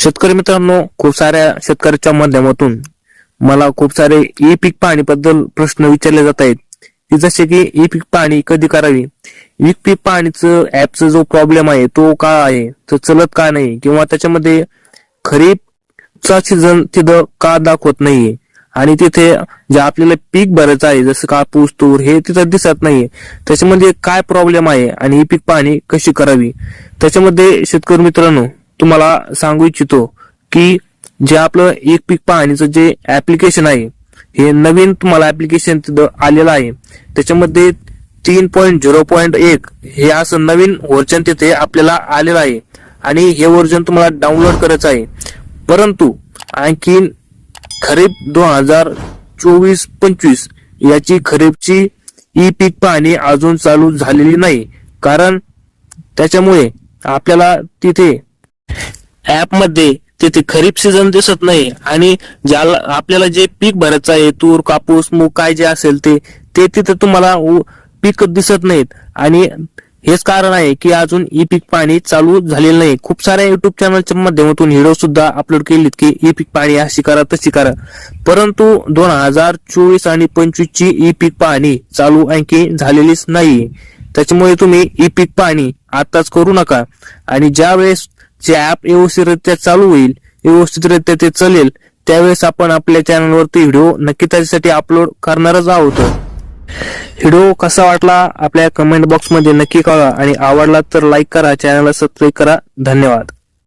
शेतकरी मित्रांनो खूप साऱ्या शेतकऱ्याच्या माध्यमातून मला खूप सारे ई पीक पाहणीबद्दल प्रश्न विचारले जात आहेत. की जसे की ई पीक पाहणी कधी करावी? ई पीक पाहणीचं ऍपचा जो प्रॉब्लेम आहे तो का आहे? तो चलत का नाही? किंवा त्याच्यामध्ये खरीपचा सीझन तिथं का दाखवत नाहीये? आणि तिथे जे आपल्याला पीक भरायचं आहे जसं कापूस तूर हे तिथं दिसत नाहीये. त्याच्यामध्ये काय प्रॉब्लेम आहे? आणि ही पीक पाहणी कशी करावी? त्याच्यामध्ये शेतकरी मित्रांनो तुम्हाला सांगू इच्छितो की जे आपलं एक पीक पाहणीचं जे ऍप्लिकेशन आहे हे नवीन तुम्हाला ऍप्लिकेशन तिथं आलेलं आहे. त्याच्यामध्ये तीन पॉईंट झिरो पॉईंट एक हे असं नवीन व्हर्जन तिथे आपल्याला आलेलं आहे. आणि हे व्हर्जन तुम्हाला डाउनलोड करायचं आहे. परंतु आणखीन खरीप दोन हजार चोवीस पंचवीस याची खरीपची ई पीक पाहणी अजून चालू झालेली नाही. कारण त्याच्यामुळे आपल्याला तिथे ऍपमध्ये तिथे खरीप सीझन दिसत नाही आणि ज्याला आपल्याला जे पीक भरायचं आहे तूर कापूस मूग काय जे असेल ते ते तिथे तुम्हाला पीक दिसत नाहीत. आणि हेच कारण आहे की अजून ई पीक पाणी चालू झालेलं नाही. खूप साऱ्या युट्यूब चॅनलच्या माध्यमातून व्हिडिओ सुद्धा अपलोड केलेत की ई पीक पाणी अशी करा तशी करा. परंतु दोन हजार चोवीस आणि पंचवीस ची ई पीक पाहणी चालू आणखी झालेलीच नाही. त्याच्यामुळे तुम्ही ई पीक पाहणी आताच करू नका. आणि ज्या वेळेस जे ऍप व्यवस्थितरित्या चालू होईल व्यवस्थितरित्या ते चालेल त्यावेळेस आपण आपल्या चॅनलवरती व्हिडिओ नक्की त्याच्यासाठी अपलोड करणारच आहोत. व्हिडिओ कसा वाटला आपल्या कमेंट बॉक्समध्ये नक्की कळवा आणि आवडला तर लाईक करा चॅनलला सबस्क्राईब करा. धन्यवाद.